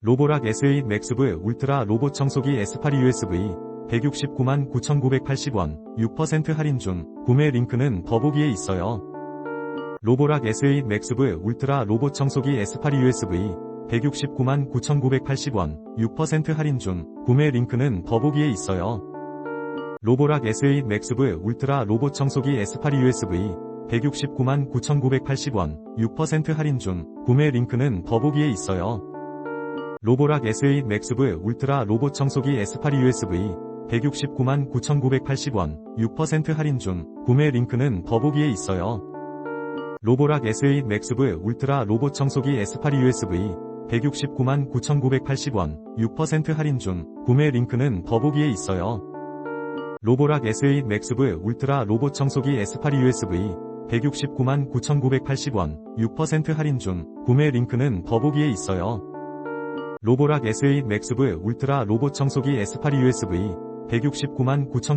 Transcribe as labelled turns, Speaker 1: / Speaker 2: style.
Speaker 1: 로보락 S8 맥스브 울트라 로봇 청소기 S8 USB 169만 9,980원 6% 할인 중 구매 링크는 더보기에 있어요. 로보락 S8 맥스브 울트라 로봇 청소기 S8 USB 169만 9,980원 6% 할인 중 구매 링크는 더보기에 있어요. 로보락 S8 맥스브 울트라 로봇 청소기 S8 USB 169만 9,980원 6% 할인 중 구매 링크는 더보기에 있어요. 로보락 S8 맥스브 울트라 로봇 청소기 S8 USB 169만 9,980원 6% 할인 중 구매 링크는 더보기에 있어요. 로보락 S8 맥스브 울트라 로봇 청소기 S8 USB 169만 9,980원 6% 할인 중 구매 링크는 더보기에 있어요. 로보락 S8 맥스브 울트라 로봇 청소기 S8 USB 169만 9,980원 6% 할인 중 구매 링크는 더보기에 있어요. 로보락 S8 맥스브 울트라 로봇 청소기 S8 USB 169만 9,000